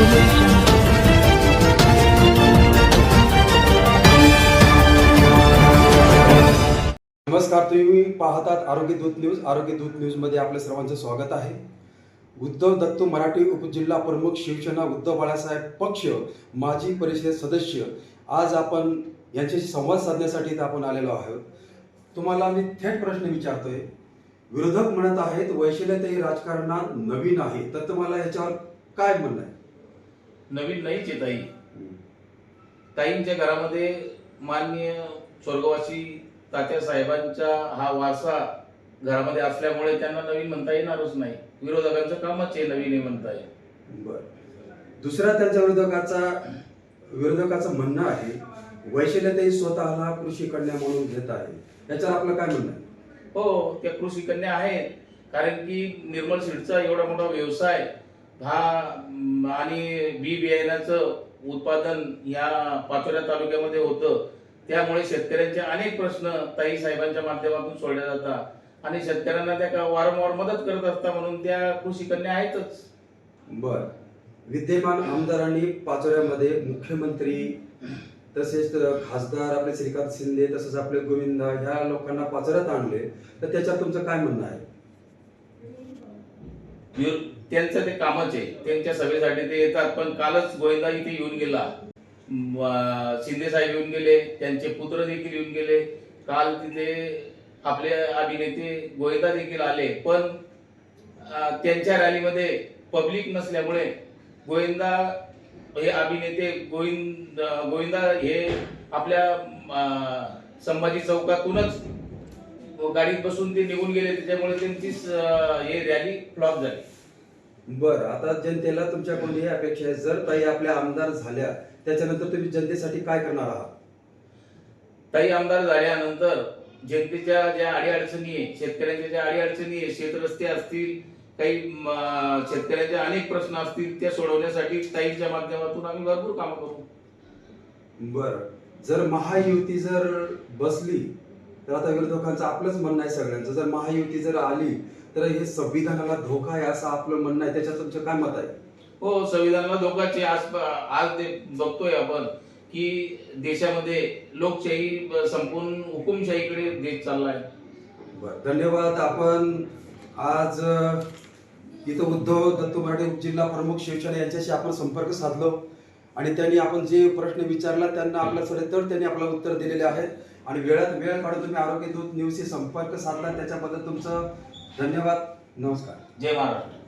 नमस्कार तुम्ही पाहतात आरोग्य दूत न्यूज. आरोग्य दूत न्यूजमध्ये आपल्या सर्वांचं स्वागत आहे. उद्धव दत्तू मराठी उपजिल्हा प्रमुख शिवसेना उद्धव बाळासाहेब पक्ष माजी परिषद सदस्य. आज आपण यांच्याशी संवाद साधण्यासाठी इथं आपण आलेलो आहोत. तुम्हाला मी थेट प्रश्न विचारतोय. विरोधक म्हणत आहेत वैशिल्यताही राजकारणात नवीन आहे. तर तुम्हाला याच्यावर काय म्हणणं आहे? नवीन नाहीच आहे ताई. ताईंच्या घरामध्ये माननीय स्वर्गवासी तात्या साहेबांचा हा वारसा घरामध्ये असल्यामुळे त्यांना नवीन म्हणता येणारच नाही. विरोधकांचं कामच आहे नवीन आहे म्हणता येईल. बर. दुसरा त्यांच्या विरोधकाचा विरोधकाचं म्हणणं आहे वैशिल्यताही स्वतःला कृषी कन्या म्हणून घेत आहे. याच्यावर आपलं काय म्हणणं हो त्या कृषी कन्या आहेत. कारण की निर्मल सीडचा एवढा मोठा व्यवसाय हा आणि बी बियाण्याचं उत्पादन या पाचोऱ्या तालुक्यामध्ये होतं. त्यामुळे शेतकऱ्यांचे अनेक प्रश्न ताई साहेबांच्या माध्यमातून सोडले जातात. आणि शेतकऱ्यांना त्या का- वारंवार मदत करत असतात म्हणून त्या कृषी कन्या आहेतच. बर. विद्यमान आमदारांनी पाचोऱ्यामध्ये मुख्यमंत्री तसेच खासदार आपले श्रीकांत शिंदे तसंच आपले गोविंदा ह्या लोकांना पाचोऱ्यात आणले. तर त्याच्यात तुमचं काय म्हणणं आहे? त्यांचं ते कामच आहे. त्यांच्या सभेसाठी ते येतात. पण कालच गोविंदा इथे येऊन गेला. शिंदे साहेब येऊन गेले. त्यांचे पुत्र देखील येऊन गेले. काल तिथे आपले अभिनेते गोविंदा देखील आले. पण त्यांच्या रॅलीमध्ये पब्लिक नसल्यामुळे गोविंदा हे अभिनेते गोविंद गोविंदा हे आपल्या संभाजी चौकातूनच गाडीत बसून ते निघून गेले त्याच्यामुळे त्यांची स- हे रॅली फ्लॉप झाली. बर आता जनतेला तुमच्याकडून ही अपेक्षा आहे? जर ताई आपल्या आमदार झाल्या त्याच्यानंतर तुम्ही जनतेसाठी काय करणार आहात? ताई आमदार झाल्यानंतर जनतेच्या ज्या अडीअडचणी आहे शेतकऱ्यांच्या ज्या अडीअडचणी आहे शेतरस्ते असतील काही शेतकऱ्यांचे अनेक प्रश्न असतील त्या सोडवण्यासाठी ताईच्या माध्यमातून आम्ही भरपूर कामं करू. बर जर महायुती जर बसली तर आता विरोधकांचं आपलंच म्हणणं आहे सगळ्यांचं. जर महायुती जर आली तर हे संविधानाला धोका आहे असं आपलं म्हणणं आहे. त्याच्यात तुमचं काय मत आहे? हो संविधानाला धोकाचे आज आज ते बघतोय आपण की देशामध्ये लोकशाही संपूर्ण हुकुमशाहीकडे देश चाललाय. बर धन्यवाद. आपण आज इथं उद्धव दत्तू मराठे उपजिल्हा प्रमुख शिवसेना यांच्याशी आपण संपर्क साधलो. आणि त्यांनी आपण जे प्रश्न विचारला त्यांना आपल्या तर त्यांनी आपल्याला उत्तर दिलेले आहेत. आणि वेळात वेळ काढून तुम्ही आरोग्य दूत न्यूजशी संपर्क साधला त्याच्याबद्दल तुमचं धन्यवाद. नमस्कार. जय महाराष्ट्र.